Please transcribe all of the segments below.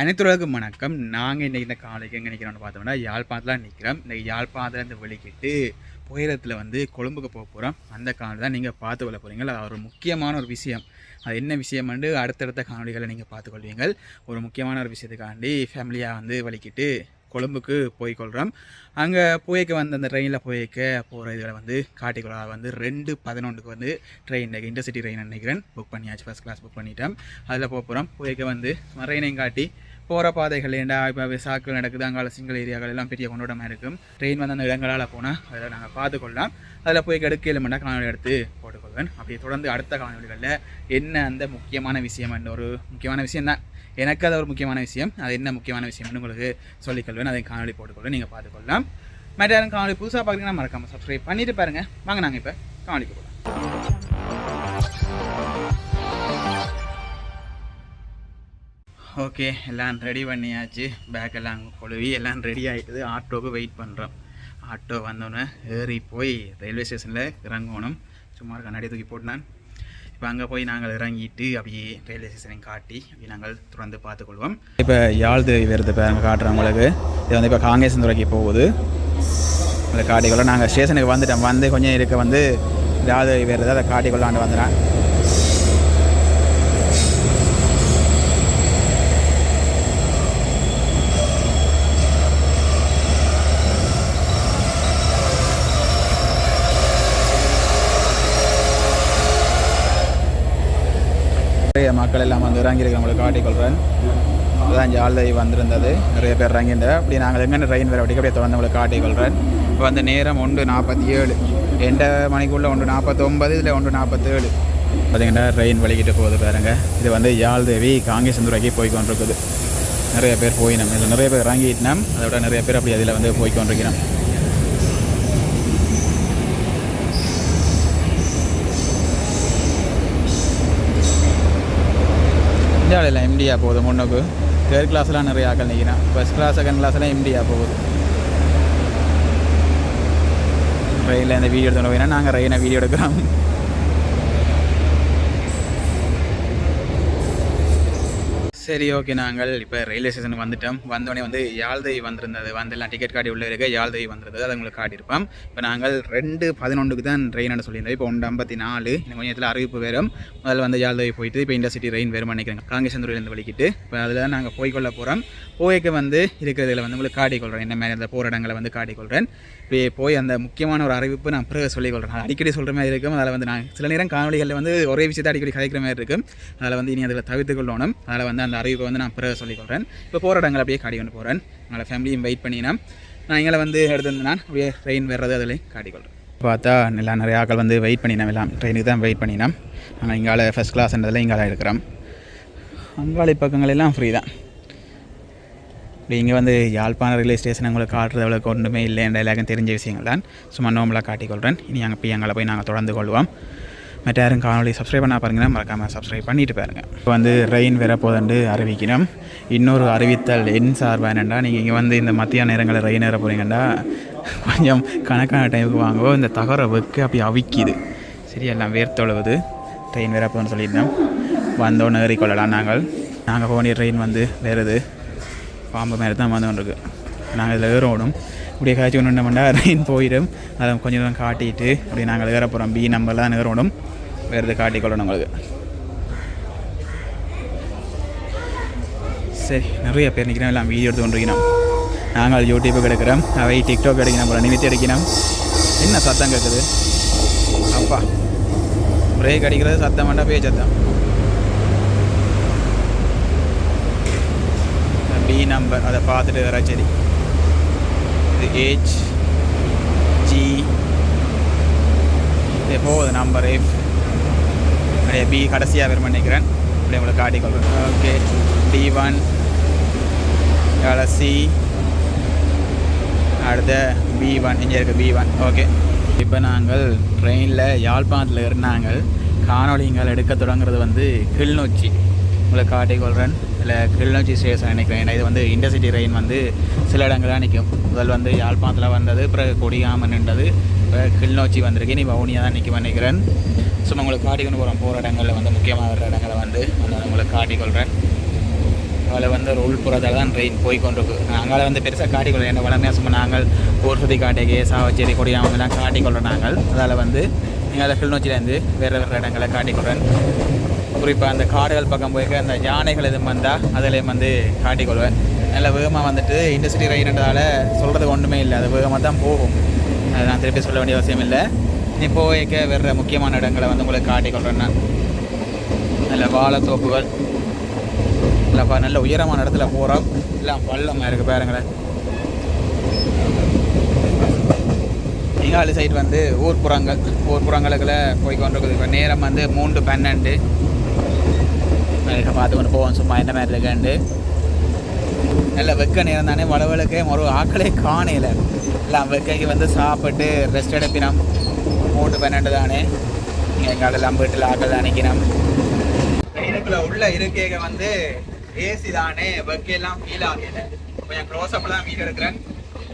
அனைத்துலகம் வணக்கம். நாங்கள் இன்றைக்கி இந்த காலைக்கு எங்கே நிற்கிறோம்னு பார்த்தோம்னா யாழ்ப்பாணத்தில் நிற்கிறோம் இந்த யாழ்ப்பாணத்துலேருந்து வெளிக்கிட்டு புயலத்தில் வந்து கொழும்புக்கு போக போகிறோம் அந்த காணொலி தான் நீங்கள் பார்த்து கொள்ள போகிறீங்க அது ஒரு முக்கியமான ஒரு விஷயம். அது என்ன விஷயம் அடுத்தடுத்த காணொலிகளை நீங்கள் பார்த்துக்கொள்வீங்கள் ஒரு முக்கியமான ஒரு விஷயத்துக்காண்டி ஃபேமிலியாக வந்து வலிக்கிட்டு கொழும்புக்கு போய்க்கொள்கிறோம் அங்கே போய்க்க வந்து அந்த ட்ரெயினில் போய்க்க போகிற இதில் வந்து காட்டிக்கொள்ள வந்து ரெண்டு பதினொன்றுக்கு வந்து ட்ரெயின் இன்டர்சிட்டி ட்ரெயின் நினைக்கிறேன் புக் பண்ணியாச்சு. ஃபஸ்ட் கிளாஸ் புக் பண்ணிட்டேன் அதில் போக போகிறோம் போய்க்க வந்து ட்ரெயினையும் காட்டி போகிற பாதைகள் ஏண்டா? இப்போ விசாக்கள் நடக்குது அங்கால சிங்கிள் ஏரியாக்கள் எல்லாம் பெரிய கொண்டோடமாக இருக்கும் ட்ரெயின் வந்து அந்த இடங்களால் போனால் அதில் நாங்கள் பார்த்துக்கொள்ளலாம் அதில் போய் கெடுக்க இல்லைமெண்டா காணொலி எடுத்து போட்டுக்கொள்வேன். அப்படி தொடர்ந்து அடுத்த காணொலிகளில் என்ன அந்த முக்கியமான விஷயம் என்ற ஒரு முக்கியமான விஷயம் தான். எனக்கு அது ஒரு முக்கியமான விஷயம். அது என்ன முக்கியமான விஷயம்னு உங்களுக்கு சொல்லிக்கொள்வேன் அதை காணொலி போட்டுக்கொள்வேன். நீங்கள் பார்த்துக்கொள்ளலாம் மற்ற யாரும் காணொலி புதுசாக பார்க்குறீங்கன்னா மறக்காமல் சப்ஸ்கிரைப் பண்ணிட்டு பாருங்கள் வாங்க நாங்கள் இப்போ காணொலிக்கு போகலாம் ஓகே எல்லாம் ரெடி பண்ணியாச்சு. பேக் எல்லாம் கொழுவி எல்லாம் ரெடி ஆகிட்டு ஆட்டோவுக்கு வெயிட் பண்ணுறோம் ஆட்டோ வந்தோடனே ஏறி போய் ரயில்வே ஸ்டேஷனில் இறங்கணும். சும்மா கண்ணாடி தூக்கி போட்டுனான். இப்போ அங்கே போய் நாங்கள் இறங்கிட்டு அப்படியே ரயில்வே ஸ்டேஷனை காட்டி அப்படி நாங்கள் தொடர்ந்து பார்த்துக்கொள்வோம். இப்போ யாழ்து வருது இப்போ அங்கே காட்டுறவங்களுக்கு இது வந்து இப்போ காங்கேசந்துறைக்கு போகுது. அதை காட்டிக்கொள்ள நாங்கள் ஸ்டேஷனுக்கு வந்துட்டோம். வந்து கொஞ்சம் இருக்க வந்து யாழ்து வருது அதை காட்டிக்கொள்ளாண்டு வந்துடுறேன் மக்கள் எல்லாம் வந்து இறங்கியிருக்கிறவங்களை காட்டிக்கொள்கிறேன் அதுதான் ஜாலை வந்திருந்தது. நிறைய பேர் இறங்கியிருந்தது. அப்படி நாங்கள் எங்கே ட்ரெயின் வேறு அப்படி அப்படியே தொடர்ந்து உங்களை காட்டிக்கொள்கிறேன் இப்போ வந்து நேரம் ஒன்று நாற்பத்தி ஏழு எந்த மணிக்குள்ளே ஒன்று நாற்பத்தொம்பது இதில் ஒன்று நாற்பத்தேழு. பார்த்தீங்கன்னா ட்ரெயின் வலிக்கிட்டு போகுது பாருங்க. இது வந்து யாழ்தேவி காங்கேசந்துரைக்கு போய் கொண்டிருக்குது நிறைய பேர் போயினோம். இதில் நிறைய பேர் இறங்கிட்டினோம் அதை விட நிறைய பேர் அப்படி அதில் வந்து போய் கொண்டிருக்கிறோம் இந்தியாவில் எம்டியா போகுது முன்னுக்கு. தேர்ட் கிளாஸ்லாம் நிறைய ஆக்கள் நிற்கிறேன் ஃபஸ்ட் கிளாஸ் செகண்ட் கிளாஸ்லாம் எம்டியா போகுது. ரயிலில் இந்த வீடியோ எடுத்து போயினா நாங்கள் ரயிலை வீடியோ எடுக்கிறோம். சரி ஓகே. நாங்கள் இப்போ ரயில்வே ஸ்டேஷனுக்கு வந்துட்டோம். வந்தோடனே வந்து யாழ்தேவி வந்திருந்தது. வந்தெல்லாம் டிக்கெட் காட்டி உள்ளே இருக்க. யாழ்தேவி வந்திருந்தது. அதை உங்களுக்கு காட்டியிருப்போம். இப்போ நாங்கள் ரெண்டு பதினொன்றுக்கு தான் ட்ரெயின் சொல்லியிருந்தோம். இப்போ ஒன்று ஐம்பத்தி நாலு இன்னும் கொஞ்சம் இடத்துல அறிவிப்பு வேறும் முதல்ல வந்து யாழ்தேவி போயிட்டு இப்போ இண்டர்சிட்டி ரெயின் வேறு நினைக்கிறேன். காங்கேசந்தூரிலேருந்து வலிக்கிட்டு இப்போ அதில் தான் நாங்கள் போய்க்கொள்ள போகிறோம் போய்க்க வந்து இருக்கிறதுல வந்து உங்களுக்கு காட்டிக்கொள்கிறேன் என்ன மாதிரி அந்த போகிற இடங்களை வந்து காட்டிக்கொள்கிறேன் இப்போ போய் அந்த முக்கியமான ஒரு அறிவிப்பு நான் பிறகு சொல்லிக்கொள்கிறேன் அடிக்கடி சொல்கிற மாதிரி இருக்கும். அதில் வந்து நான் சில நேரம் காணொலிகளில் வந்து ஒரே விஷயத்தை அடிக்கடி கதைக்கிற மாதிரி இருக்கும். அதில் வந்து இனி அதில் தவிர்த்து கொள்ளணும். அதில் வந்து அந்த அறிவிப்பை வந்து நான் பிறகு சொல்லிக்கொள்கிறேன் இப்போ போகிற இடங்கள் அப்படியே காட்டி கொண்டு போகிறேன் எங்களை ஃபேமிலியும் வெயிட் பண்ணினா நான் எங்களை வந்து எடுத்து நான் அப்படியே ட்ரெயின் வர்றது அதில் காட்டிக்கொள்கிறேன் பார்த்தா எல்லாம் நிறைய ஆட்கள் வந்து வெயிட் பண்ணினோம் எல்லாம் ட்ரெயினுக்கு தான் வெயிட் பண்ணினோம் நாங்கள் இங்கால ஃபஸ்ட் கிளாஸ்ன்றதில் இங்கால எடுக்கிறோம். அங்காளி பக்கங்கள் எல்லாம் ஃப்ரீ தான். இப்படி இங்கே வந்து யாழ்ப்பாணம் ரயில்வே ஸ்டேஷன் உங்களுக்கு காட்டுறது அளவுக்கு ஒன்றுமே இல்லைன்ற எல்லாருக்கும் தெரிஞ்ச விஷயங்கள் தான். சும்மா நோம்பலாக காட்டிக்கொள்கிறேன் இனி அங்கே போய் எங்களை போய் நாங்கள் தொடர்ந்து கொள்வோம். மற்ற யாரும் காணொலி சப்ஸ்கிரைப் பண்ண பாருங்கன்னா மறக்காமல் சப்ஸ்கிரைப் பண்ணிட்டு பாருங்கள் இப்போ வந்து ரெயின் வரப்போதண்டு அறிவிக்கணும். இன்னொரு அறிவித்தல் என் சார்பாக என்னென்னா நீங்கள் இங்கே வந்து இந்த மத்தியான நேரங்களில் ரெயின் வர போகிறீங்கன்னா கொஞ்சம் கணக்கான டைமுக்கு வாங்கவோ இந்த தகர வெக்கு அப்படி அவிக்குது. சரி எல்லாம் வேர்த்தொழுவுது ட்ரெயின் வரப்போன்னு சொல்லியிருந்தோம். வந்தோன்னு ஏறிக்கொள்ளலாம் நாங்கள். நாங்கள் போனி ட்ரெயின் வந்து வேறுது. பாம்பு மாதிரி தான் வந்து கொண்டிருக்கு நாங்கள் இதில் ஏறோடும். இப்படியே காய்ச்சி ஒன்று பண்ணா ரெயின் போயிடும். அதை கொஞ்சம் தூரம் காட்டிட்டு அப்படியே நாங்கள் ஏற போகிறோம் பி நம்பரில் தான் ஏறோடும் வேறு காட்டிக்கொள்ளணும் உங்களுக்கு? சரி நிறைய பேர் நிற்கிறோம் எல்லாம் வீடியோ எடுத்து கொண்டிருக்கிறோம் நாங்கள் யூடியூப் எடுக்கிறோம். அவை டிக்டாக் எடுக்கணும் போல நிமித்தி அடிக்கணும் என்ன சத்தம் கேட்குது? அப்பா. பிரேக் அடிக்கிறது சத்தம் வேண்டாம் பேய் சத்தம். பி நம்பர் அதை பார்த்துட்டு வேற சரி. இது ஏஜ் ஜி இது போகுது நம்பர் எஃப் அப்படியே பி கடைசியாக வேறு பண்ணிக்கிறேன் அப்படியே உங்களுக்கு காட்டிக்கொள்கிறேன் ஓகே டி ஒன் கடைசி அடுத்த பி ஒன் இங்கே இருக்குது பி ஒன் ஓகே இப்போ நாங்கள் ட்ரெயினில் யாழ்ப்பாணத்தில் இருந்தாங்க காணொலிங்கள் எடுக்க தொடங்குறது வந்து கிளிநொச்சி. உங்களை காட்டிக்கொள்கிறேன் இல்லை கிளிநொச்சி ஸ்டேஷன் நினைக்கிறேன் ஏன்னா இது வந்து இண்டர்சிட்டி ரெயின் வந்து சில இடங்களாக நிற்கும் முதல் வந்து யாழ்ப்பாணத்தில் வந்தது பிறகு கொடியாமல் நின்றது இப்போ கிளிநொச்சி வந்திருக்கு. நீ வவுனியாக தான் நிற்கும் நினைக்கிறேன். சும்மா உங்களுக்கு காட்டிக்கொண்டு போகிறோம் போகிற இடங்களில் வந்து முக்கியமாக வர இடங்களை வந்து வந்து உங்களுக்கு காட்டிக்கொள்கிறேன் அதில் வந்து ஒரு உள்புறத்தில் தான் ட்ரெயின் போய் கொண்டிருக்கு வந்து பெருசாக காட்டிக்கொள்ள என்ன வளமையாக சும்மா நாங்கள் ஊர்சதி காட்டேகே சாவச்சேரி கொடியாமலாம் காட்டிக்கொள்கிறோம் நாங்கள். அதால் வந்து நீங்கள் அதை கிளிநொச்சியிலேருந்து வேறு வேறு இடங்களை காட்டிக்கொள்கிறேன் குறிப்பாக அந்த காடுகள் பக்கம் போய்க்க அந்த யானைகள் எதுவும் வந்தால் அதிலையும் வந்து காட்டிக்கொள்வேன். நல்ல வேகமாக வந்துட்டு இண்டஸ்ட்ரி ரயின்றதால சொல்கிறது ஒன்றுமே இல்லை. அது வேகமாக தான் போகும். அதை நான் திருப்பி சொல்ல வேண்டிய அவசியம் இல்லை. நீ போய்க்க வேறு முக்கியமான இடங்களை வந்து உங்களுக்கு காட்டிக்கொள்கிறேன் நான். நல்ல வாழைத்தோப்புகள். இல்லைப்பா நல்ல உயரமான இடத்துல போகிறோம் எல்லாம் பள்ளமாக இருக்குது பாருங்களேன். இங்காலி சைடு வந்து ஊர்ப்புறங்கள் ஊர்ப்புறங்களுக்குள்ள போய் கொண்டிருக்குது. இப்போ நேரம் வந்து மூன்று பன்னெண்டு. பார்த்து கொண்டு போவோம் சும்மா என்ன மாதிரி இருக்காண்டு நல்ல வெக்க நேரம் தானே வளவளுக்கே ஒரு ஆக்களே காணையில். எல்லாம் வெக்கைக்கு வந்து சாப்பிட்டு ரெஸ்ட் எடுப்பினோம். மூன்று பன்னெண்டு தானே. எங்கள் எல்லாம் வீட்டில் ஆக்கள் தான் இதுக்குள்ள உள்ள இருக்கைக வந்து ஏசி தானே வெக்கையெல்லாம் ஃபீல் ஆகல. கொஞ்சம் க்ளோஸ் அப்லாம் வீடு எடுக்கிறேன்.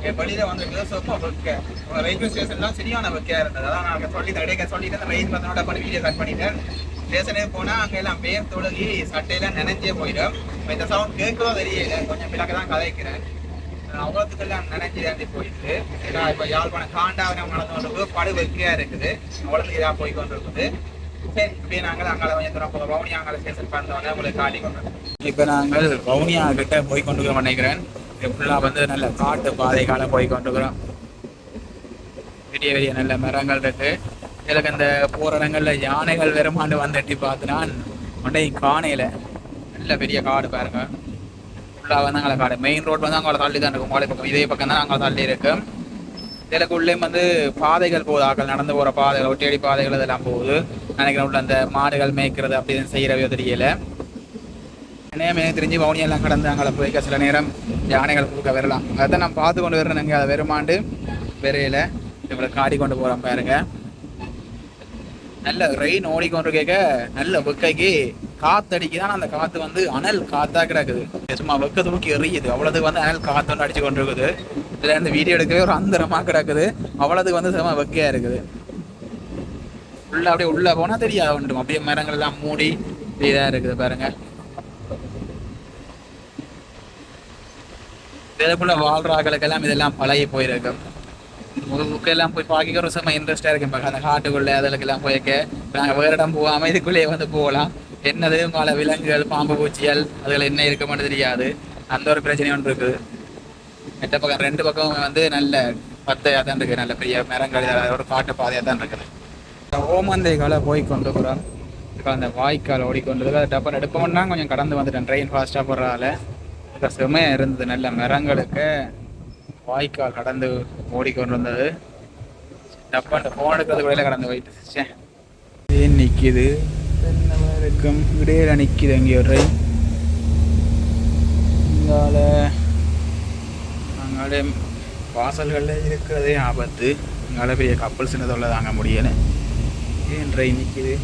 என் வெளியில வந்து சொப்ப வெக்க. ரயில்வே ஸ்டேஷன்லாம் சரியான வெக்கையாக இருந்தது. அதான் நான் சொல்லி தடைக்க சொல்லிட்டு அந்த ரயில் பத்தனோட பண்ணி வீடியோ கட் பண்ணிட்டேன். ஸ்டேஷனே போனால் அங்கே எல்லாம் பேர் தொழுகி சட்டையெல்லாம் நினைஞ்சே போயிடும். இப்போ இந்த சவுண்ட் கேட்கவோ தெரியல. கொஞ்சம் பிள்ளைக்கு தான் கதைக்கிறேன். அவ்வளோத்துக்கெல்லாம் நினைஞ்சு தாண்டி போயிட்டு ஏன்னா இப்போ யாழ்ப்பாணம் காண்டாவரம் நடந்து கொண்டு படு வெக்கையாக இருக்குது. அவ்வளோத்துக்கு இதாக போய் கொண்டு இருக்குது சரி இப்போ நாங்கள் அங்கே கொஞ்சம் தூரம் போக வவுனியா அங்கே ஸ்டேஷன் உங்களுக்கு காட்டி கொண்டு இப்போ நாங்கள் வவுனியா கிட்ட போய் கொண்டு நினைக்கிறேன். ஃபுல்லாக வந்து நல்ல காட்டு பாதை போய் கொண்டுக்கிறோம் பெரிய பெரிய நல்ல மரங்கள் இருக்கு. எனக்கு அந்த போகிற யானைகள் வெறுமாண்டு வந்து எட்டி பார்த்துனான் உடனே காணையில் நல்ல பெரிய காடு பாருங்க. ஃபுல்லாக வந்து அங்கே காடு. மெயின் ரோட் வந்து அங்கே தள்ளி தான் இருக்கும். மாலை பக்கம் இதே பக்கம் தான் அங்கே தள்ளி இருக்கும் இதுக்கு உள்ளே வந்து பாதைகள் போகுது. ஆக்கள் நடந்து போகிற பாதைகள் ஒட்டியடி பாதைகள் இதெல்லாம் போகுது. நினைக்கிறேன் உள்ள அந்த மாடுகள் மேய்க்கிறது அப்படின்னு செய்கிறவையோ தெரியல. நேரம் எனக்கு தெரிஞ்சு வவுனியெல்லாம் கடந்து அங்கே போய்க்க சில நேரம் யானைகள் பூக்க வரலாம். அதை நான் பார்த்து கொண்டு வரேன் நாங்கள் அதை வெறுமாண்டு வெறையில இவங்களை காடி கொண்டு போகிறோம் பாருங்கள் நல்ல ரெயின் ஓடிக்கொண்டு கேட்க நல்ல வெக்கைக்கு காத்தடிக்கு தான் அந்த காத்து வந்து அனல் காத்தா கிடக்குது. சும்மா வெக்க தூக்கி எறியுது. அவ்வளவுக்கு வந்து அனல் காத்து வந்து அடிச்சு கொண்டு இருக்குது இதுல இருந்து வீடியோ எடுக்கவே ஒரு அந்தரமா கிடக்குது. அவ்வளவுக்கு வந்து செம வெக்கையா இருக்குது. உள்ள அப்படியே உள்ள போனா தெரியாது வேண்டும் அப்படியே மரங்கள் எல்லாம் மூடி இதா இருக்குது பாருங்க. இதுக்குள்ள வாழ்றாக்களுக்கெல்லாம் இதெல்லாம் பழகி போயிருக்கு புக்கெல்லாம் போய் பார்க்க ஒரு செம்ம இன்ட்ரெஸ்டாக இருக்கும் பார்க்க அந்த காட்டுக்குள்ளே அதுக்கெல்லாம் போயிருக்க நாங்கள் வேறு இடம் போகாமல் இதுக்குள்ளேயே வந்து போகலாம் என்னது பல விலங்குகள் பாம்பு பூச்சிகள் அதுகள் என்ன இருக்க மாட்டேன் தெரியாது அந்த ஒரு பிரச்சனை ஒன்று இருக்குது எட்ட பக்கம் ரெண்டு பக்கம் வந்து நல்ல பத்தையாக தான் இருக்குது நல்ல பெரிய மரங்கள் ஒரு காட்டு பாதையாக தான் இருக்குது ஓமந்தைகளை போய் கொண்டு போகிறோம் இப்போ அந்த வாய்க்கால் ஓடிக்கொண்டு அதை அது டப்பன் எடுப்போம்னா கொஞ்சம் கடந்து வந்துட்டேன் ட்ரெயின் ஃபாஸ்ட்டாக போடுறதால இப்போ இருந்தது நல்ல மரங்களுக்கு வாய்க்கால் கடந்து ஓடிக்கொண்டு வந்தது. டப்பான் ஃபோன் எடுக்கிறது கூட கடந்து போயிட்டு ஏன் நிற்கிது என்னவா இருக்கும் இடையில நிற்கிது அங்கே ஒரு ரயில். இங்கால அங்கால வாசல்களில் இருக்கிறதே ஆபத்து. இங்கால பெரிய கப்பல் சின்னதொல்ல தாங்க முடியலை. ஏன் ட்ரெயின் நிற்கிது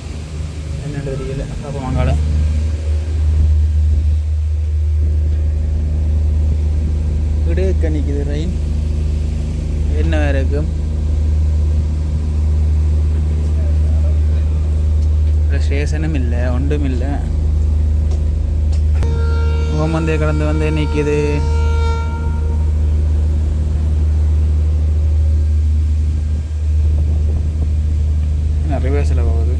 என்னன்றது தெரியல. அப்போ அங்கால இடையக்க நிற்கிது ரயில் என்ன வேறு இருக்கும் ஸ்டேஷனும் இல்லை ஒன்றும் இல்லை. ஓமந்தே கடந்து வந்து நிற்கிது ரிவர்ஸில் போகுது?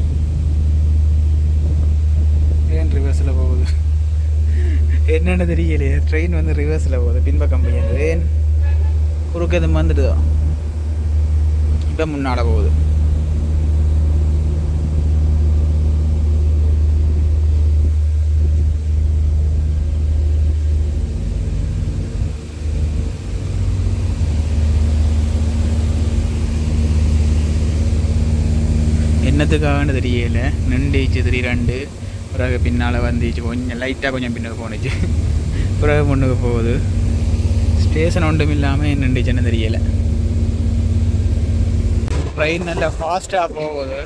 ஏன் ரிவர்ஸில் போகுது? என்னென்னு தெரியலையே. ட்ரெயின் வந்து ரிவர்ஸில் போகுது பின்பக்கம் போய் ஏன்? குறுக்கு எதுவும் வந்துடுதோ? இப்போ முன்னால் போகுது. என்னத்துக்காகன்னு தெரியல. நின்றுச்சு திடீரெண்டு பிறகு பின்னால் வந்துச்சு கொஞ்சம் லைட்டாக கொஞ்சம் பின்னுக்கு போணுச்சு பிறகு முன்னுக்கு போகுது. ஸ்டேஷன் ஒன்றும் இல்லாமல் நின்றுச்சுன்னு தெரியலை. ட்ரெயின் நல்லா ஃபாஸ்ட்டாக போகுது.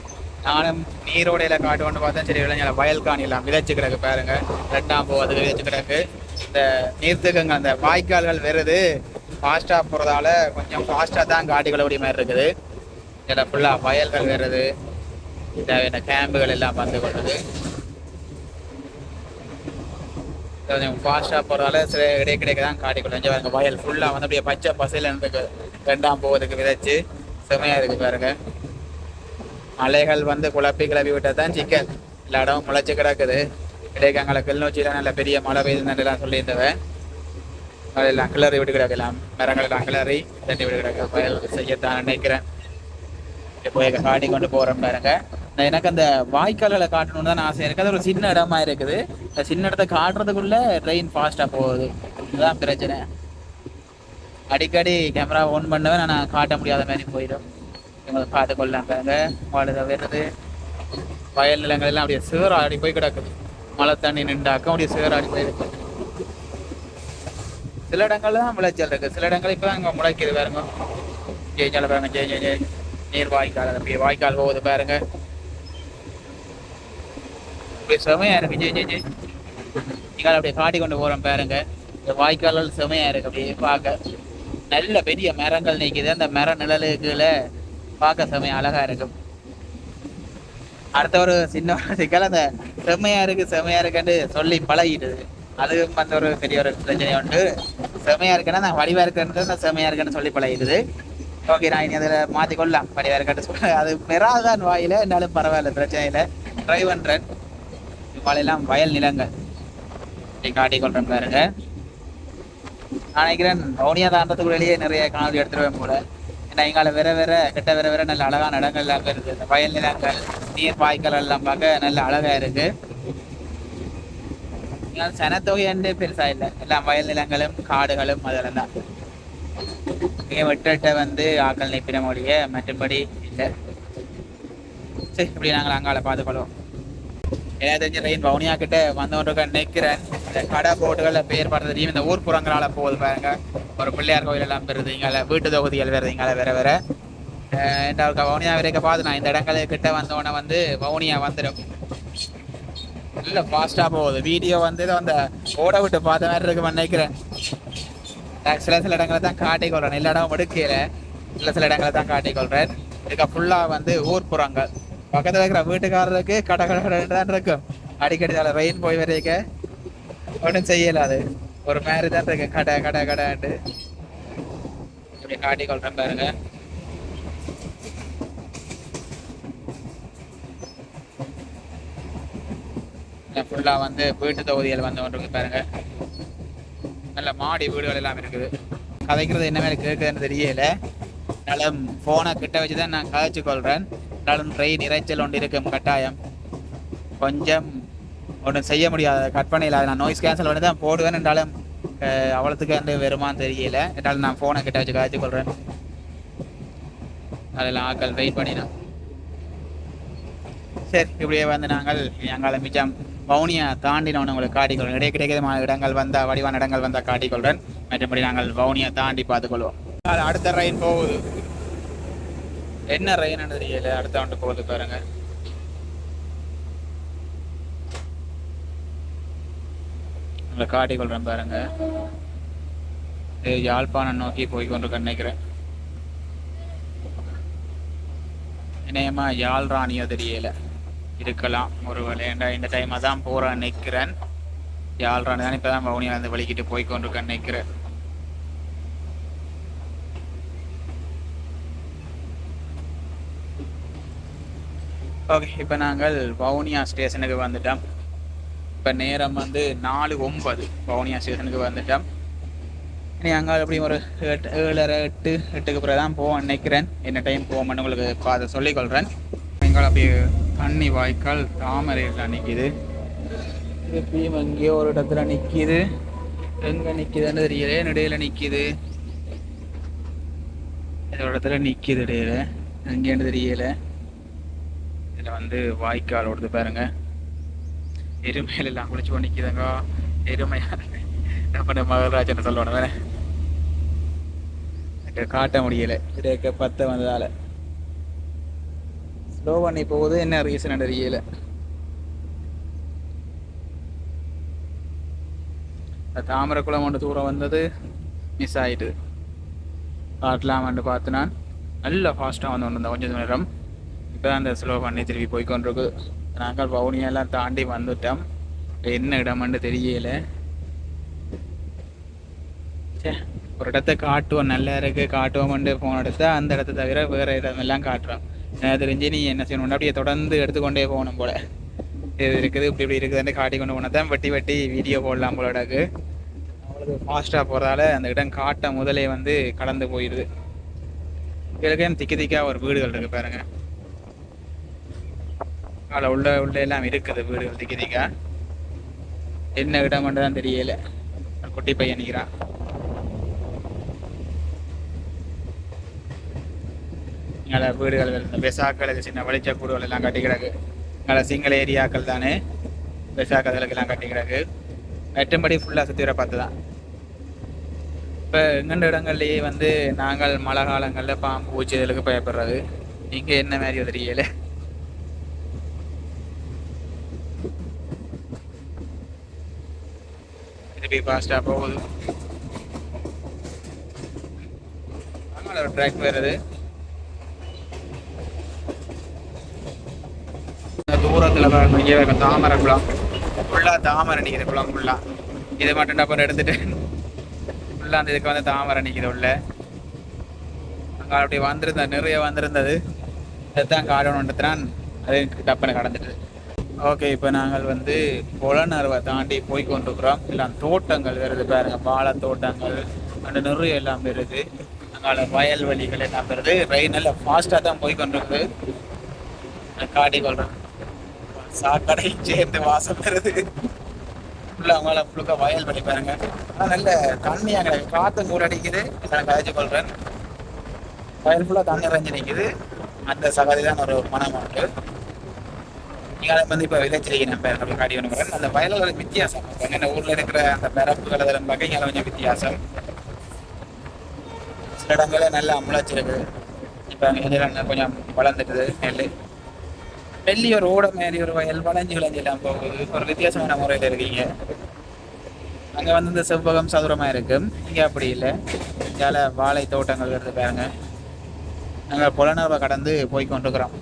நானும் நீரோடையில் காட்டு கொண்டு பார்த்தேன். சரி விளைஞ்ச வயல் காணிலாம் விதைச்சு கிடக்கு பாருங்க. ரெண்டாம் போகிறதுக்கு விதைச்சு கிடக்கு. இந்த நீர்த்துக்கங்க அந்த வாய்க்கால்கள் வருது ஃபாஸ்ட்டாக போகிறதால கொஞ்சம் ஃபாஸ்ட்டாக தான் காட்டுகளோடைய மாதிரி இருக்குது. இதில் ஃபுல்லாக வயல்கள் வருது தேவையான கேம்புகள் எல்லாம் வந்து கொண்டது கொஞ்சம் ஃபாஸ்ட்டாக போகிறதால சில இடையே கிடைக்க தான் காட்டிக்கொள்ள இங்கே பாருங்க. வயல் ஃபுல்லாக வந்து அப்படியே பச்சை பசையில் இருக்கு. ரெண்டாம் போவதுக்கு விதைச்சு செமையாக இருக்குது பாருங்க. மலைகள் வந்து குழப்பி கிளப்பி விட்டால் தான் சிக்கல் எல்லா இடமும் முளைச்சி கிடக்குது. கிடைக்காங்கள கிளிநொச்சியில் நல்ல பெரிய மழை பெய்யுதுன்னுலாம் சொல்லியிருந்தவன் எல்லாம் கிளறி விட்டு கிடக்கலாம். மரங்கள் எல்லாம் கிளறி தண்ணி விட்டு கிடக்க. வயல் செய்யத்தான் நினைக்கிறேன். இப்போ எங்க காட்டி கொண்டு போகிறோம் பாருங்க. எனக்கு அந்த வாய்க்கால்களை காட்டணும்னு தான் ஆசை எனக்கு அது ஒரு சின்ன இடமா இருக்குது. அந்த சின்ன இடத்த காட்டுறதுக்குள்ள ட்ரெயின் ஃபாஸ்டா போகுது. இதுதான் பிரச்சனை. அடிக்கடி கேமரா ஆன் பண்ணவே நான் காட்ட முடியாத மாதிரி போயிடும். இவங்களை பார்த்து கொள்ளலாம் பாருங்க. வாழுத வருது வயல் நிலங்கள் எல்லாம் அப்படியே ஆடி போய் கிடக்குது. மழை தண்ணி நின்றாக்க அப்படியே சேராடி போயிருக்கு சில இடங்கள்ல தான் விளைச்சல் இருக்கு. சில இடங்கள் இப்போ அங்கே முளைக்குது பாருங்க. ஜெயிச்சால பாருங்க ஜெய் ஜெய் ஜெய். நீர் வாய்க்கால் அப்படியே வாய்க்கால் போகுது பாருங்க. அப்படியே செமையா இருக்கு. ஜெய் ஜெய் ஜெய். நீங்கள் அப்படியே காட்டி கொண்டு போறோம் பாருங்க. இந்த வாய்க்கால்கள் செமையா இருக்கு. அப்படியே பார்க்க. நல்ல பெரிய மரங்கள் நிற்குது அந்த மர நிழலுக்குள்ள பார்க்க செமையா அழகா இருக்கும் அடுத்த ஒரு சின்ன சிக்கல் அந்த செம்மையா இருக்கு செம்மையா இருக்குன்னு சொல்லி பழகிடுது அதுவும் அந்த ஒரு பெரிய ஒரு பிரச்சனை உண்டு. செம்மையா இருக்குன்னா நான் வடிவா இருக்குன்றது செம்மையா இருக்குன்னு சொல்லி பழகிடுது ஓகே நான் இனி அதில் மாற்றிக்கொள்ளலாம் வடிவா இருக்கட்டு சொல்ல. அது மெராதான் வாயில என்னாலும் பரவாயில்ல பிரச்சனை இல்லை. ட்ரை பண்ணுறேன் பாலையெல்லாம் வயல் நிலங்கள். இப்படி காட்டிக் கொள்றேன் பாருங்க. நான் நினைக்கிறேன் ரவுனியா தாண்டத்துக்கு வெளியே நிறைய காணொலி எடுத்துருவேன் போல. ஏன்னா எங்கால வேற வேற கிட்ட வேற வேற நல்ல அழகான இடங்கள் எல்லாம் இருக்கு. இந்த வயல் நிலங்கள் நீர் வாய்க்கால் எல்லாம் பார்க்க நல்ல அழகா இருக்கு. இங்க சனத்தொகை என்று பெருசா இல்லை. எல்லாம் வயல் நிலங்களும் காடுகளும் அதெல்லாம் தான். இங்கே வெட்ட வந்து ஆக்கள் நிற்பின மொழிய மற்றபடி இல்லை. சரி இப்படி நாங்கள் அங்கால பார்த்துக்கொள்வோம். எனக்கு தெரிஞ்ச ரெயின் வவுனியா கிட்ட வந்தவன்றிருக்க நிற்கிறேன் இந்த கடை போட்டுகளில் பேர் படுறது இந்த ஊர் புறங்களால போகுது பாருங்க. ஒரு பிள்ளையார் கோயில் எல்லாம் பெறுதீங்கள வீட்டு தொகுதிகள் வேறு வேற வேற. அஹ் இந்த ஒரு வவுனியா வரைக்கும் பார்த்து நான் இந்த இடங்கள் கிட்ட வந்தவொடனே வந்து வவுனியா வந்துடும். நல்ல ஃபாஸ்டா போகுது. வீடியோ வந்து அந்த ஓட விட்டு பார்த்த மாதிரி இருக்கு நினைக்கிறேன் நான் சில சில இடங்களை தான் காட்டிக்கொள்றேன். எல்லா எடுக்கல. சில சில இடங்களை தான் காட்டிக்கொள்றேன். இதுக்கு ஃபுல்லா வந்து ஊர்ப்புறங்கள் பக்கத்துல இருக்கிற வீட்டுக்காரருக்கு கடை கடை இருக்கும். அடிக்கடி அதில் ரெயின் போய் வரைக்க ஒன்றும் செய்யல அது. ஒரு மாதிரி தான் இருக்கு. கடை கடை கடைண்டு இப்படி காட்டி கொள்றேன் பாருங்க. ஃபுல்லா வந்து வீட்டு தொகுதிகள் வந்து ஒன்று பாருங்க. நல்ல மாடி வீடுகள் எல்லாம் இருக்குது. கதைக்கிறது என்ன மாதிரி கேட்குதுன்னு தெரியல. நலம் ஃபோனை கிட்ட வச்சு தான் நான் கதைச்சு கொள்கிறேன் இருந்தாலும் ட்ரெயின் இறைச்சல் ஒன்று இருக்கும் கட்டாயம். கொஞ்சம் ஒன்றும் செய்ய முடியாது கற்பனையில் நான் நோய்ஸ் கேன்சல் பண்ணி தான் போடுவேன் என்றாலும் அவ்வளோத்துக்கு வந்து வருமான்னு தெரியல. என்றாலும் நான் ஃபோனை கிட்ட வச்சு கதைச்சு கொள்கிறேன் அதெல்லாம் ஆக்கள் வெயிட் பண்ணினா சரி இப்படியே வந்து நாங்கள் எங்களை மிச்சம் வவுனியா தாண்டினோன்னு உங்களுக்கு காட்டிக்கொள்வேன் இடையே கிடைக்கிற இடங்கள் வந்தால் வடிவான இடங்கள் வந்தால் காட்டிக்கொள்கிறேன் மற்றபடி நாங்கள் வவுனியா தாண்டி பார்த்துக்கொள்வோம் அடுத்த ரயின் போகுது. என்ன ரெயின் தெரியல. அடுத்த ஆண்டு போகுது பாருங்க. உங்களை காட்டிக்கொள்கிறேன் பாருங்க. யாழ்ப்பாணம் நோக்கி போய் கொண்டு நினைக்கிறேன். இணையமா யாழ் ராணியோ தெரியல. இருக்கலாம். ஒரு விளையாண்டா இந்த டைம் தான் போற நிற்கிறேன் யாழ் ராணி தான் இப்பதான் வவுனியா வந்து வலிக்கிட்டு போய் கொண்டு நினைக்கிறேன். ஓகே இப்போ நாங்கள் வவுனியா ஸ்டேஷனுக்கு வந்துட்டோம். இப்போ நேரம் வந்து நாலு ஒன்பது. வவுனியா ஸ்டேஷனுக்கு வந்துட்டோம். இனி அங்கே அப்படி ஒரு எட்டு ஏழரை எட்டு எட்டுக்கு பிறகு தான் போவேன் நினைக்கிறேன். என்ன டைம் போவோம்னு உங்களுக்கு பார்த்து சொல்லிக்கொள்கிறேன் எங்கள் அப்படியே தண்ணி வாய்க்கால் தாமரையில் நிற்கிது திருப்பியும் எங்கேயோ ஒரு இடத்துல நிற்கிது எங்கே நிற்கிதுன்னு தெரியல இடையில நிற்கிது ஒரு இடத்துல நிற்கிது இடையில. எங்கேன்னு தெரியலை. இதில் வந்து வாய்க்கால் ஓடுது பாருங்க. எருமையில எல்லாம் குளிச்சு நிற்கிதுங்க எருமையா. நம்ம மகராஜன் சொல்லணும் வேணே காட்ட முடியல. இடையக்க பத்த வந்ததால. ஸ்லோ பண்ணி போகுது. என்ன ரீசன் அறியல தாமரை குளம் ஒன்று தூரம் வந்தது. மிஸ் ஆயிட்டு. காட்டலாமான்னு பார்த்து நான். நல்லா ஃபாஸ்ட்டாக வந்து கொண்டு இருந்தேன் கொஞ்சம் நேரம். இப்போ அந்த ஸ்லோ பண்ணி திருப்பி போய்கொண்டிருக்கு நாங்கள் பவுனியெல்லாம் தாண்டி வந்துட்டோம். என்ன இடம்னு தெரியல. ச்சே ஒரு இடத்த காட்டுவோம். நல்லா இருக்கு காட்டுவோம்னு ஃபோன் எடுத்தால் அந்த இடத்த தவிர வேறு இடமெல்லாம் காட்டுறோம். எனக்கு தெரிஞ்சு நீ என்ன செய்யணும்? அப்படியே தொடர்ந்து எடுத்துக்கொண்டே போகணும் போல. இது இருக்குது இப்படி இப்படி இருக்குதுன்னு காட்டி கொண்டு போனால் தான் வெட்டி வெட்டி வீடியோ போடலாம் போல இடக்கு அவ்வளோ ஃபாஸ்ட்டாக போகிறதால அந்த இடம் காட்ட முதலே வந்து கடந்து போயிடுது இதுக்கு திக்கி திக்கா ஒரு வீடுகள் இருக்கு பாருங்க. அதில் உள்ள உள்ள எல்லாம் இருக்குது வீடு திக்கிதிக்கா என்ன இடம் தான் தெரியல. குட்டி பையன் நிற்கிறான் எங்களை வீடுகள் இந்த பெசாக்கள் சின்ன வெளிச்ச கூடுகள் எல்லாம் கட்டி கிடக்கு. எங்களை சிங்கள ஏரியாக்கள் தானே. பெசாக்களுக்கு எல்லாம் கட்டி கிடக்கு. மற்றபடி ஃபுல்லாக சுற்றி வர பார்த்து தான். இப்போ எங்கண்ட இடங்கள்லேயே வந்து நாங்கள் மழை காலங்களில் பாம்பு பூச்சி இதழுக்கு பயப்படுறது. இங்கே என்ன மாதிரி தெரியலை. திருப்பி ஃபாஸ்ட்டாக போகுது. அதனால் ஒரு ட்ராக் வருது தூரத்தில் இங்கே வேற தாமரை குளம். ஃபுல்லாக தாமரை நிற்கிது குளம் ஃபுல்லாக இதை மட்டும் டப்பர் எடுத்துட்டு ஃபுல்லாக அந்த இதுக்கு வந்து தாமரை நிற்கிது உள்ள. அங்கே அப்படி வந்திருந்த நிறைய வந்திருந்தது. அதுதான் காரணம்ன்றதுனான் அது டப்பனை கடந்துட்டு ஓகே இப்போ நாங்கள் வந்து புலனர்வை தாண்டி போய் கொண்டிருக்கிறோம். எல்லாம் தோட்டங்கள் வருது பாருங்க வாழை தோட்டங்கள் அந்த நிறைய எல்லாம் வருது. அங்கால வயல்வெளிகள் எல்லாம் வருது. ரயில் நல்லா ஃபாஸ்ட்டாக தான் போய் கொண்டிருக்குது நான் காட்டி கொள்கிறேன் சாக்கடை சேர்ந்து வாசம் வருது. ஃபுல்லாக அவங்களால ஃபுல்லாக வயல்வெளி பாருங்க. ஆனால் நல்ல தண்ணி அங்கே காற்று கூடடிக்குது நான் கதைச்சு கொள்றேன். வயல் ஃபுல்லாக தண்ணி இறஞ்சி நிற்குது அந்த சகதி தான் ஒரு மனம் உண்டு நீங்கள் வந்து இப்போ விளைச்சிருக்கீங்க நம்ம காடி ஒன்று அந்த வயல்களுக்கு வித்தியாசம். என்ன ஊரில் இருக்கிற அந்த பிறப்புகள் அதெல்லாம் பார்க்க இங்கே கொஞ்சம் வித்தியாசம். சில இடங்களில் நல்லா முளைச்சிருக்கு இப்போ இதில் கொஞ்சம் வளர்ந்துட்டுது நெல் வெள்ளி ஒரு ஓட மாரி ஒரு வயல் வளைஞ்சு விளைஞ்செல்லாம் போகுது. ஒரு வித்தியாசமான முறையில் இருக்கீங்க. அங்கே வந்து இந்த செவ்வகம் சதுரமாக இருக்கும் இங்கே அப்படி இல்லை. இங்கால வாழை தோட்டங்கள் வருது பாருங்க. நாங்கள் புலனர்வை கடந்து போய் கொண்டுக்கிறோம்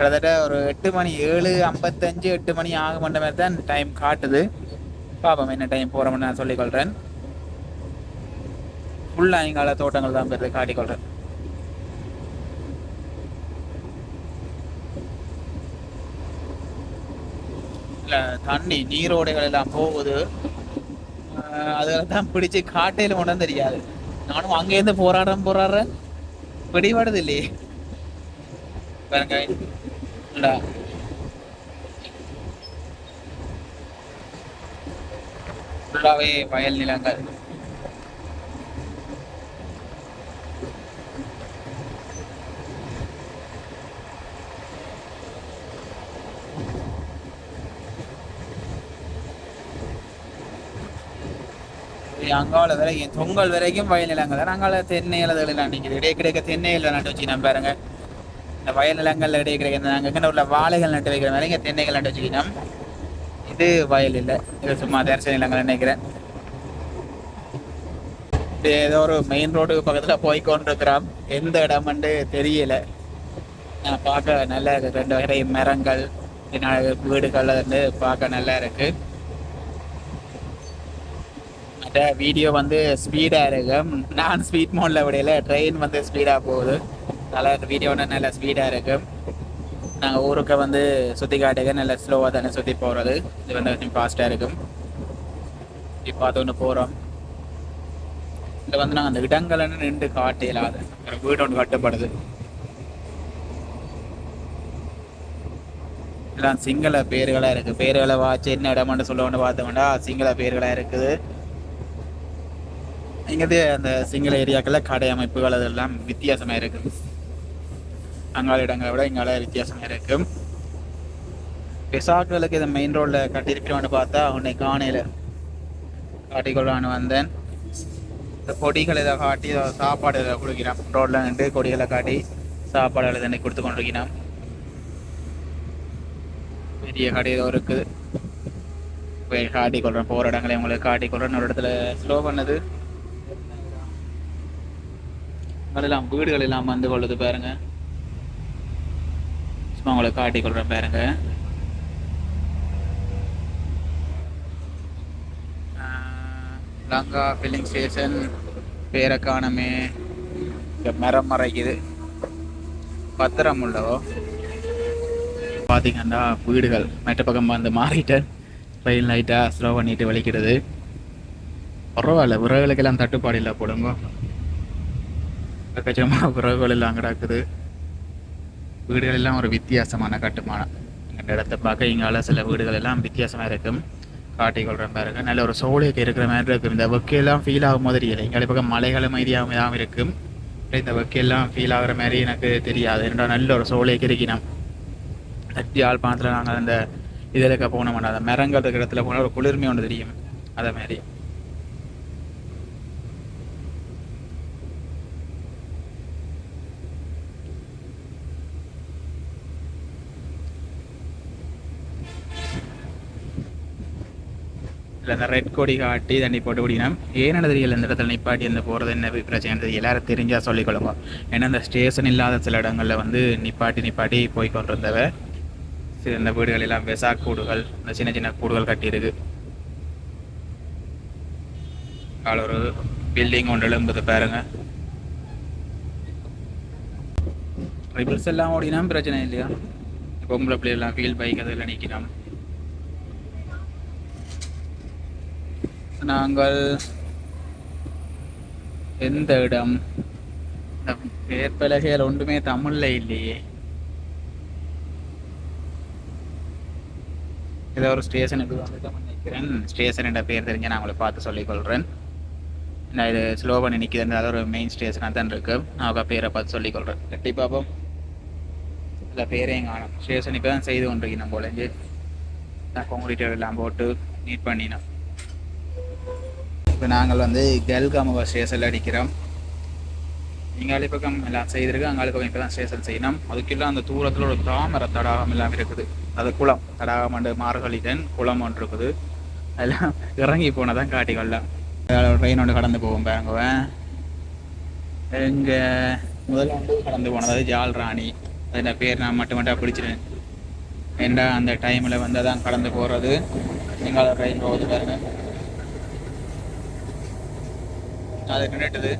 கிட்டத்தட்ட ஒரு எட்டு மணி ஏழு ஐம்பத்தஞ்சு எட்டு மணி ஆகும் மண்ட மாதிரி தான் டைம் காட்டுது. பாப்போம் என்ன டைம் போகிறோம்னு நான் சொல்லிக்கொள்கிறேன் ஃபுல்லாக எங்கால தோட்டங்கள் தான் பெருது காட்டிக்கொள்கிறேன் தண்ணி நீரோடைகள் எல்லாம் போகுது. ஆஹ் அதெல்லாம் தான் பிடிச்சி காட்டையில் ஒன்றும் தெரியாது. நானும் அங்கேருந்து போராடுறேன் போராடுறேன் பிடிபடுது இல்லையே. பாருங்க இல்லடா ஃபுல்லாகவே வயல் நிலங்கள் அங்கால வரைக்கும் தொங்கல் வரைக்கும் வயல் நிலங்கள் அங்கால தென்னை இலதுகள் நிற்கிது இடையே கிடைக்க தென்னை இலை நட்டு வச்சு நம்ம பாருங்க இந்த வயல் நிலங்கள்ல இடையே கிடைக்க இந்த நாங்கள் உள்ள வாழைகள் நட்டு வைக்கிற மாதிரி இங்கே தென்னைகள் நட்டு வச்சுக்கணும் இது வயல் இல்லை. இது சும்மா தரிசன நிலங்கள் நினைக்கிறேன். இது ஏதோ ஒரு மெயின் ரோடு பக்கத்தில் போய் கொண்டிருக்கிறோம். எந்த இடம்னு தெரியல. நான் பார்க்க நல்லா இருக்கு. ரெண்டு வகை மரங்கள் வீடுகள் வந்து பார்க்க நல்லா இருக்கு. மற்ற வீடியோ வந்து ஸ்பீடாக இருக்கும். நான் ஸ்பீட் மோடில் விடையில ட்ரெயின் வந்து ஸ்பீடாக போகுது. நல்லா வீடியோ நல்ல ஸ்பீடாக இருக்கும் நாங்கள் ஊருக்கு வந்து சுற்றி காட்டுக்க நல்ல ஸ்லோவாக தானே சுற்றி போகிறது இது வந்து கொஞ்சம் ஃபாஸ்ட்டாக இருக்கும். இப்படி பார்த்து போகிறோம் இதில் வந்து நாங்கள் அந்த இடங்கள்னு நின்று காட்ட இயலாது வீடு ஒன்று கட்டப்படுது. எல்லாம் சிங்கள பேர்களாக இருக்குது பேர்களை வாச்சு என்ன இடமான்னு சொல்ல ஒன்று பார்த்தோம்னா சிங்கள பேர்களாக இருக்குது. இங்கே அந்த சிங்கள ஏரியாக்களில் கடை அமைப்புகள் அதெல்லாம் வித்தியாசமாக இருக்குது. அங்கால இடங்களை விட இங்கால வித்தியாசமாக இருக்கும் பெசாக்களுக்கு இதை மெயின் ரோடில் கட்டியிருக்கிறோன்னு பார்த்தா உன்னை காணையில் காட்டிக்கொள்ளான்னு வந்தேன். இந்த கொடிகள் இதை காட்டி சாப்பாடு இதை கொடுக்கிறான் ரோட்டில் நின்று கொடிகளை காட்டி சாப்பாடு இதை கொடுத்து கொண்டிருக்கிறான் பெரிய கடை ஏதோ இருக்குது போய் காட்டிக்கொள்கிறேன் போகிற இடங்களை உங்களுக்கு காட்டிக்கொள்கிறேன் ஒரு இடத்துல ஸ்லோ பண்ணது. அதெல்லாம் வீடுகள் எல்லாம் வந்து கொள்ளுது பாருங்க. சும்மா உங்களை காட்டி கொள்றேன் பாருங்க. ஆஹ் லங்கா ஃபில்லிங் ஸ்டேஷன் பேரை காணமே. மரம் மறைக்குது. பத்திரம் உள்ளவோ பார்த்தீங்கன்னா வீடுகள். மற்ற பக்கம் வந்து மாறிட்டு ட்ரெயின் லைட்டாக ஸ்லோ பண்ணிட்டு வலிக்கிறது. பரவாயில்ல விறகுகளுக்கெல்லாம் தட்டுப்பாடு இல்லை போடுங்க. எக்கச்சக்கமாக விறகுகள் எல்லாம் கிடக்குது வீடுகள் எல்லாம் ஒரு வித்தியாசமான கட்டுமானம். எங்கள் இடத்த பார்க்க இங்கால சில வீடுகள் எல்லாம் வித்தியாசமாக இருக்கும். காட்டி கொள்கிற மாதிரி இருக்கும் நல்ல ஒரு சோலைக்கு இருக்கிற மாதிரி இருக்கும். இந்த வெக்கையெல்லாம் ஃபீல் ஆகும் மாதிரி இல்லை. எங்களை பக்கம் மலைகளும் மீதியாகவும் தான் இருக்கும். இந்த வெக்கையெல்லாம் ஃபீல் ஆகிற மாதிரி எனக்கு தெரியாது. என்னடா நல்ல ஒரு சோலைக்கு இருக்கணும் தட்டி யாழ்ப்பாணத்தில் நாங்கள் அந்த இதில் போன மாட்டோம் அந்த மரங்கள் இருக்கிற இடத்துல போனால் ஒரு குளிர்மை ஒன்று தெரியும். அதை மாதிரி. இடத்துல அந்த ரெட் கொடி காட்டி தண்ணி போட்டு குடிக்கணும். ஏன்னு தெரியல? இந்த இடத்துல நிப்பாட்டி அந்த போகிறது என்ன பிரச்சனை? எல்லாரும் தெரிஞ்சால் சொல்லிக்கொள்ளுங்க ஏன்னா அந்த ஸ்டேஷன் இல்லாத சில இடங்களில் வந்து நிப்பாட்டி நிப்பாட்டி போய் கொண்டிருந்தவ சில இந்த வீடுகள் எல்லாம் வெசா கூடுகள் இந்த சின்ன சின்ன கூடுகள் கட்டியிருக்கு. கால ஒரு பில்டிங் ஒன்று எழும்புது பாருங்க. ட்ரிபிள்ஸ் எல்லாம் ஓடினா பிரச்சனை இல்லையா? பொம்பளை பிள்ளைகள்லாம் ஃபீல் பைக் அதில் நிற்கலாம் நாங்கள் எந்த இடம்? இந்த பேர் ஒன்றுமே தமிழ்ல இல்லையே. ஏதோ ஒரு ஸ்டேஷனுக்கு வந்து நினைக்கிறேன். ஸ்டேஷனோட பேர் தெரிஞ்ச நான் உங்களை பார்த்து சொல்லிக்கொள்கிறேன் நான் இது ஸ்லோ பண்ணி நிற்கிறது அது ஒரு மெயின் ஸ்டேஷனாக தான் இருக்கு. நான் அவங்க பேரை பார்த்து சொல்லிக்கொள்கிறேன் கட்டி பார்ப்போம் இல்லை பேரையும் காணும். ஸ்டேஷன் இப்போ தான் செய்து கொண்டிருக்கேன் போலேஞ்சு நான் கான்கிரீட் எல்லாம் போட்டு நீட் பண்ணினோம் இப்போ நாங்கள் வந்து கெல்காமுக ஸ்டேஷனில் அடிக்கிறோம். இங்காலி பக்கம் எல்லாம் செய்திருக்கு அங்காளி பக்கம் இப்போ தான் ஸ்டேஷன் செய்யணும். அதுக்குள்ளே அந்த தூரத்தில் ஒரு தாமரை தடாகம் எல்லாம் இருக்குது. அது குளம் தடாகம் அண்டு மார்கழிதன் குளம் ஒன்று இருக்குது. அதெல்லாம் இறங்கி போனதான் காட்டிக்கொள்ளலாம் ட்ரெயின் ஒன்று கடந்து போவோம் பாருங்க. இங்கே முதல்ல வந்து கடந்து போனது ஜால் ராணி அதில் பேர் நான் மட்டும் மட்டும் பிடிச்சிருவேன் ஏண்டா அந்த டைமில் வந்து தான் கடந்து போகிறது எங்கால ட்ரெயின் போகுது பாருங்கள் அது நின்றுட்டுது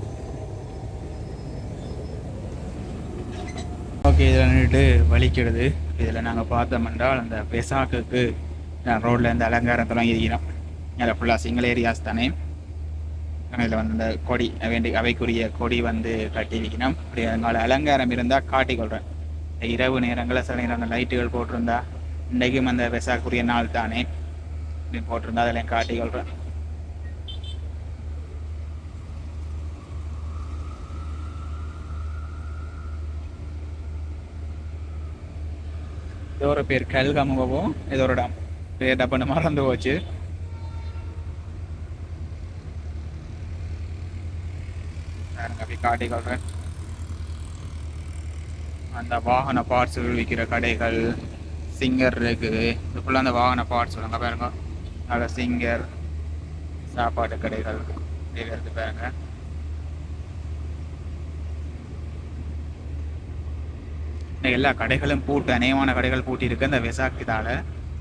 ஓகே இதில் நின்றுட்டு வலிக்கிடுது இதில் நாங்கள் பார்த்தோம் என்றால் அந்த பெசாக்குக்கு ரோட்டில் இந்த அலங்காரம் தொடங்கியிருக்கிறோம் அதில் ஃபுல்லாக சிங்கிள் ஏரியாஸ் தானே. இதில் வந்து இந்த கொடி வேண்டி அவைக்குரிய கொடி வந்து கட்டி வைக்கணும். அப்படி அதனால அலங்காரம் இருந்தால் காட்டிக்கொள்கிறேன் இரவு நேரங்களில் சில நேரம் அந்த லைட்டுகள் போட்டிருந்தா இன்றைக்கும் அந்த விசாக்குரிய நாள் தானே. இப்படி போட்டிருந்தா அதில் காட்டிக்கொள்கிறேன் ஏதோ ஒரு பேர் கல்கமுகவும் ஏதோ ஒரு இடம் பேர் டப்புன்னு மறந்து போச்சு. அப்படி காட்டி கொள்றேன் அந்த வாகன பார்ட்ஸுகள் விற்கிற கடைகள் சிங்கர் இருக்குது. இது ஃபுல்லாக அந்த வாகன பார்ட்ஸ் சொல்லுங்க பாருங்க. அதில் சிங்கர் சாப்பாடு கடைகள் இப்படி பாருங்க இன்னைக்கு எல்லா கடைகளும் பூட்டு அநேகமான கடைகள் பூட்டி இருக்கு அந்த வெசாக்கிதால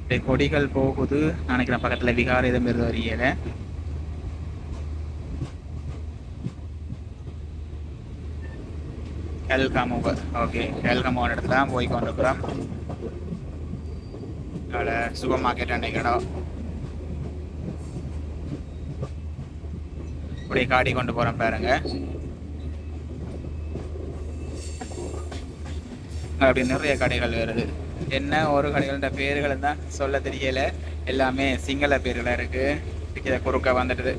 இப்படி கொடிகள் போகுது. நினைக்கிறேன் பக்கத்துல விகார எதுவும் இருந்த வரையில கல்காமுக. ஓகே. கல்காமுக இடத்துல தான் போய் கொண்டிருக்கிறோம் அதில் சூப்பர் மார்க்கெட் அன்னைக்கு இடம் இப்படி காட்டி கொண்டு போகிறோம் பாருங்க. அப்படி நிறைய கடைகள் வருது. என்ன ஒரு கடைகளோட பேர்கள் தான் சொல்ல தெரியல. எல்லாமே சிங்கள பேர்களாக இருக்கு. இதை குறுக்க வந்துடுது.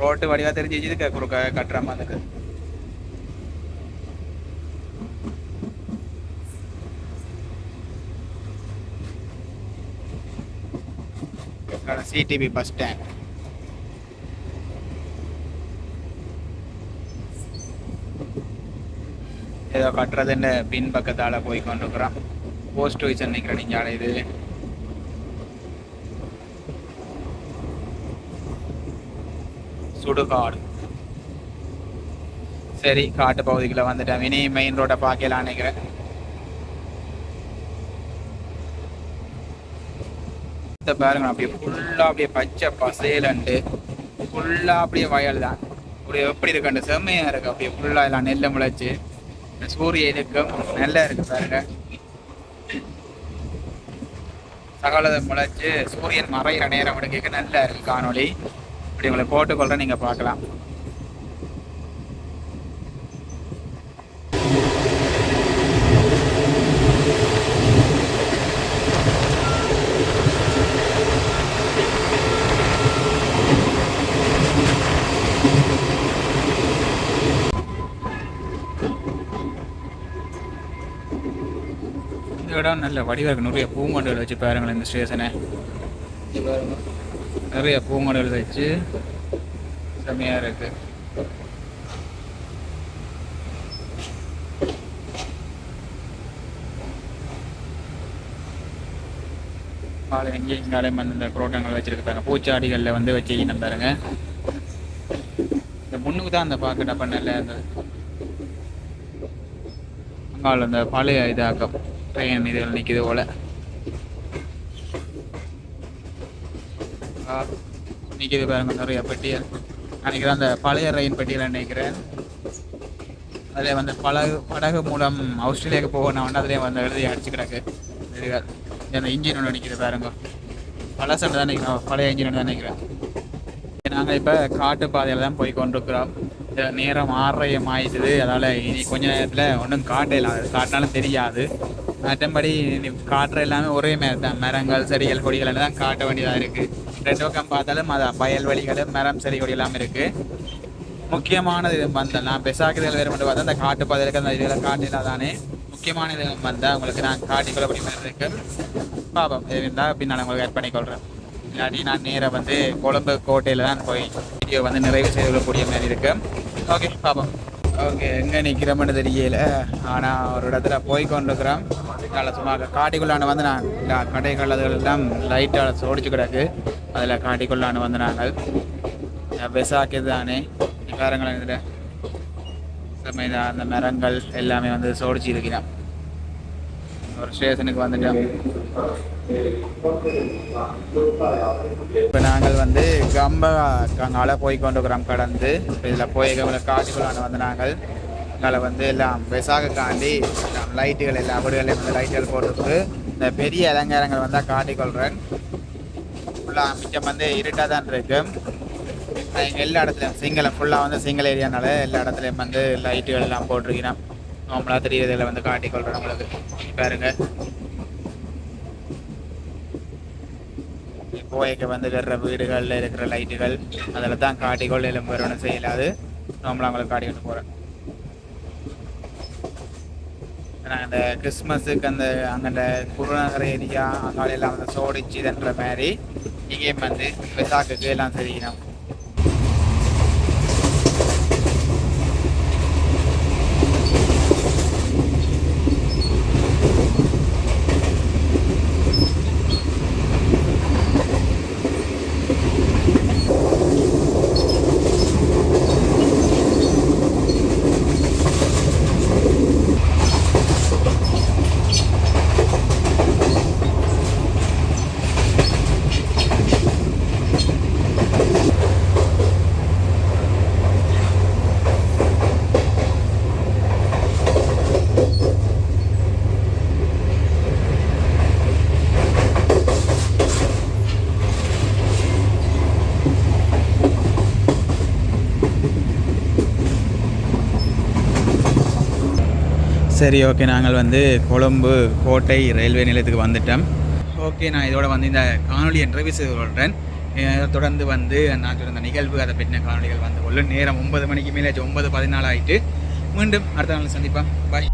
ரோட்டு வடிவாக தெரிஞ்சு இதுக்கு குறுக்க கட்டுற மாதிரி சிடிபி பஸ் ஸ்டாண்ட் ஏதோ கட்டுறதுன்னு பின் பக்கத்தால் போய் கொண்டிருக்கிறோம். போஸ்ட் ஆஃபீஸ் நிற்கிற நீங்கள் இது. சுடுகாடு. சரி காட்டு பகுதிக்குள்ள வந்துட்டேன் இனி மெயின் ரோட்டை பார்க்கலாம் நினைக்கிறேன். பாருங்க அப்படியே ஃபுல்லாக அப்படியே பச்சை பசேலண்டு. ஃபுல்லாக அப்படியே வயல் தான் அப்படியே எப்படி இருக்கு அந்த செம்மையாக இருக்கு. அப்படியே ஃபுல்லாக எல்லாம் நெல் முளைச்சு. சூரியனுக்கும் சூரிய நல்லா இருக்கு பாருங்க. சகலதை முளைச்சு சூரியன் மறையிற நேரம் அப்படிங்க நல்லா இருக்கு காணொளி. இப்படி உங்களை போட்டுக்கொள்ற நீங்க பார்க்கலாம் இந்த இடம் நல்ல வடிவாக இருக்கு நிறைய பூங்கொண்டுகள் வச்சு பாருங்களேன் இந்த ஸ்டேஷனை. நிறைய பூங்கொண்டுகள் வச்சு செம்மையாக இருக்கு. பாலை எங்கேயும் இங்காலையும் வந்து இந்த புரோட்டங்கள் வச்சிருக்காங்க பூச்சாடிகளில் வந்து வச்சு நம்ம பாருங்க. இந்த முன்னுக்கு தான் அந்த பாக்கெட்டை பண்ணல அந்த அங்கால அந்த பழைய இதாக்கம். ட்ரெயின் இதுகள் நிற்கிது போல. ஆ, நிற்கிது பாருங்க நிறைய பெட்டியல் நினைக்கிறேன் அந்த பழைய ரயின் பெட்டியில் நினைக்கிறேன். அதில் வந்து படகு படகு மூலம் ஆஸ்திரேலியாவுக்கு போகணும் வந்து அதிலே வந்து எழுதி அடிச்சு கிடக்கு. இதுகள் அந்த இன்ஜின் ஒன்று நிற்கிது பாருங்க. பழசண்டை தான் நினைக்கிறோம் பழைய இன்ஜின் தான் நினைக்கிறேன் நாங்கள் இப்போ காட்டு பாதையில் தான் போய் கொண்டிருக்கிறோம். இந்த நேரம் ஆறரையம் ஆயிடுது அதனால் இனி கொஞ்ச நேரத்தில் ஒன்றும் காட்டல காட்டினாலும் தெரியாது. மற்றபடி காட்டுற எல்லாமே ஒரே மாதிரி தான். மரங்கள் செடிகள் கொடிகள் தான் காட்ட வேண்டியதாக இருக்குது ரெண்டு பக்கம் பார்த்தாலும் அது வழிகளும் மரம் செடி கொடி எல்லாமே இருக்குது முக்கியமானது இது வந்தால் நான் பெசாக்குதல் வேறு மட்டும் பார்த்தா அந்த காட்டு பாதையில் அந்த இதெல்லாம் காட்டினா தானே முக்கியமான இது வந்தால் உங்களுக்கு நான் காட்டிக்கொள்ளக்கூடிய மாதிரி இருக்கு. பாபம் இது இருந்தால் பின்னால் உங்களுக்கு ஆட் பண்ணிக்கொள்கிறேன் இல்லாட்டி நான் நேராக வந்து கொழம்பு கோட்டையில் தான் போய் வீடியோ வந்து நிறைவு செய்து கொள்ளக்கூடிய மாதிரி இருக்கு. ஓகே பாபம் ஓகே எங்கே நிற்கிறோம்னு தெரியல. ஆனால் ஒரு இடத்துல போய் கொண்டிருக்கிறோம். நல்ல சும்மா காட்டிக்குள்ளான வந்து நான் இந்த கடைகள் அதுகள் லைட்டாக சோடிச்சு கிடக்கு. அதில் காட்டிக்குள்ளான வந்து நாங்கள். விசாக்கு தானே. பாருங்களேன் இதில்? செம்மைதான் அந்த மரங்கள் எல்லாமே வந்து சோடிச்சு இருக்கிறோம். ஒரு ஸ்டேஷனுக்கு வந்துட்டோம். இப்போ நாங்கள் வந்து கம்ப போய் கொண்டிருக்கிறோம் கடந்து இதில் போய் காட்டுக்குள்ளான வந்து நாங்கள். எங்களை வந்து எல்லாம் பெசாக காண்டி லைட்டுகள் எல்லாம் வீடுகளில் வந்து லைட்டுகள் போட்டுட்டு இந்த பெரிய அலங்காரங்கள் வந்தால் காட்டிக்கொள்கிறேன் ஃபுல்லாக மிச்சம் வந்து இருட்டாக தான் இருக்கும் எங்கள் எல்லா இடத்துலையும் சிங்களம் ஃபுல்லாக வந்து சிங்கள ஏரியானால எல்லா இடத்துலையும் வந்து லைட்டுகள் எல்லாம் போட்டிருக்கிறேன். நம்மளாக தெரியறதில் வந்து காட்டிக்கொள்கிறேன் உங்களுக்கு. பாருங்கள் போய்க்கு வந்து வர்ற வீடுகளில் இருக்கிற லைட்டுகள் அதில் தான் காட்டிக்கொள் எல்லாம் வேறு செய்யலாது நார்மலாக காட்டி கொண்டு போகிறேன் நான் அந்த கிறிஸ்மஸுக்கு அந்த அங்கே குருநகர் ஏரியா அங்கால எல்லாம் வந்து சோடிச்சுதுன்ற மாதிரி இங்கேயும் வந்து விசாக்குக்கு எல்லாம் செய்யணும் சரி ஓகே நாங்கள் வந்து கொழும்பு கோட்டை ரயில்வே நிலையத்துக்கு வந்துட்டோம். ஓகே நான் இதோட வந்து இந்த காணொலி நிறைவு செய்து கொள்கிறேன் தொடர்ந்து வந்து நான் சொன்ன நிகழ்வு அதை பற்றின காணொலிகள் வந்து கொள்ளும் நேரம் ஒன்பது மணிக்கு மேலே ஒன்பது பதினாலு ஆகிட்டு மீண்டும் அடுத்த நாள் சந்திப்பா பாய்